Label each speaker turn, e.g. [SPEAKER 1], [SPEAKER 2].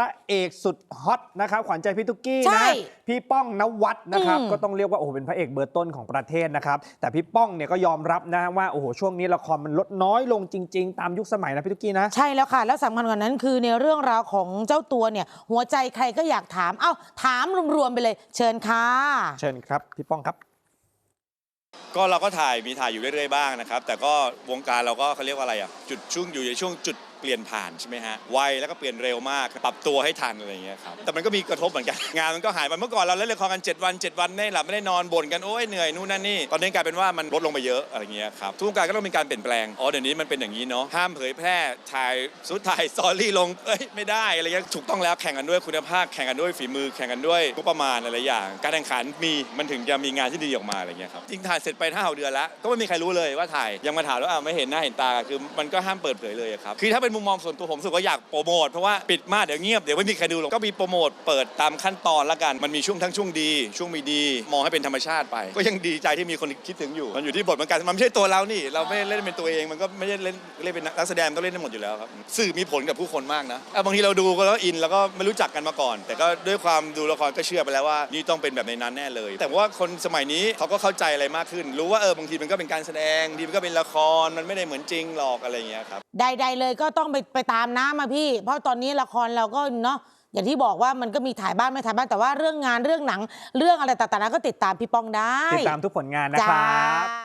[SPEAKER 1] ระเอกสุดฮอตนะครับขวัญใจพี่ตุ๊กกี้
[SPEAKER 2] ใช่
[SPEAKER 1] นะพี่ป้องนวัดนะครับ
[SPEAKER 2] อืม
[SPEAKER 1] ก็ต้องเรียกว่าโอ้โหเป็นพระเอกเบอร์ต้นของประเทศนะครับแต่พี่ป้องเนี่ยก็ยอมรับนะว่าโอ้โหช่วงนี้ละครมันลดน้อยลงจริง ๆ ตามยุคสมัยนะพี่ตุ๊กกี้นะ
[SPEAKER 2] ใช่แล้วค่ะ แล้วสำคัญกว่านั้นคือในเรื่องราวของเจ้าตัวเนี่ย หัวใจใครก็อยากถาม เอ้า ถามรวมๆไปเลย เชิญค่ะ
[SPEAKER 1] เชิญครับพี่ป้องครับ
[SPEAKER 3] ก็เราก็ถ่ายมีถ่ายอยู่เรื่อยๆบ้างนะครับ แต่ก็วงการเราก็เขาเรียกว่าอะไรอะจุดช่วงอยู่ในช่วงจุด เปลี่ยนผ่านใช่ไหมฮะไวแล้วก็เปลี่ยนเร็วมากปรับตัวให้ทันอะไรอย่างเงี้ยครับแต่มันก็มีกระทบเหมือนกันงานมันก็หายไปเมื่อก่อนเราเล่นละครกัน 7 วัน 7 วันไม่หลับไม่ได้นอนบ่นกันโอ้ยเหนื่อยนู่นนั่นนี่ตอนนี้กลายเป็นว่ามันลดลงไปเยอะอะไรเงี้ยครับทุกการก็ต้องมีการเปลี่ยนแปลงอ๋อเดี๋ยวนี้มันเป็นอย่างนี้เนาะห้ามเผยแพร่ถ่ายสุดถ่ายสอรี่ลงเอ้ยไม่ได้อะไรเงี้ยถูกต้องแล้วแข่งกันด้วยคุณภาพแข่งกันด้วยฝีมือแข่งกันด้วยงบประมาณอะไรอย่าง การแข่งขันมีมันถึงจะมีงานที่ดีออกมาอะไรเงี้ยครับจริงถ่ายเสร็จไปห้าหกเดือนแล้วก็ไม่มีใครรู้เลยว่าถ่ายยังมาถามแล้วอะไม่เห็นหน้าเห็นตาคือมันก็ห้ามเปิดเผยเลยครับคือถ้าเป็นมุมมองส่วนตัวผมรู้สึกว่าอยากโปรโมทเพราะว่าปิดมากเดี๋ยวเงียบเดี๋ยวไม่มีใครดูหรอกก็มีโปรโมทเปิดตามขั้นตอนละกัน มันมีช่วงทั้งช่วงดี ช่วงไม่ดี มองให้เป็นธรรมชาติไป ก็ยังดีใจที่มีคนคิดถึงอยู่ มันอยู่ที่บทเหมือนกันมันไม่ใช่ตัวเรานี่เราไม่ได้เล่นเป็นตัวเองมันก็ไม่ได้เล่นเล่นเป็นนักแสดงต้องเล่นได้หมดอยู่แล้วครับสื่อมีผลกับผู้คนมากนะบางทีเราดูก็แล้วอินแล้วก็ไม่รู้จักกันมาก่อน แต่ก็ด้วยความดูละครก็เชื่อไปแล้วว่านี่ต้องเป็นแบบในนั้นแน่เลย แต่ว่าคนสมัยนี้เขาก็เข้าใจอะไรมากขึ้น รู้ว่าเออบางทีมันก็เป็นการแสดงทีมันก็เป็นละครมันไม่ได้เหมือนจริงหรอกอะไรเงี้ยครับ
[SPEAKER 2] ใด ๆ เลยก็ต้องไปไปตามน้ำมาพี่ เพราะตอนนี้ละครเราก็เนาะอย่างที่บอกว่ามันก็มีถ่ายบ้านไม่ถ่ายบ้านแต่ว่าเรื่องงานเรื่องหนัง เรื่องอะไรต่างๆก็ติดตามพี่ป้องได้
[SPEAKER 1] ติดตามทุกผลงานนะครับ
[SPEAKER 2] จ้า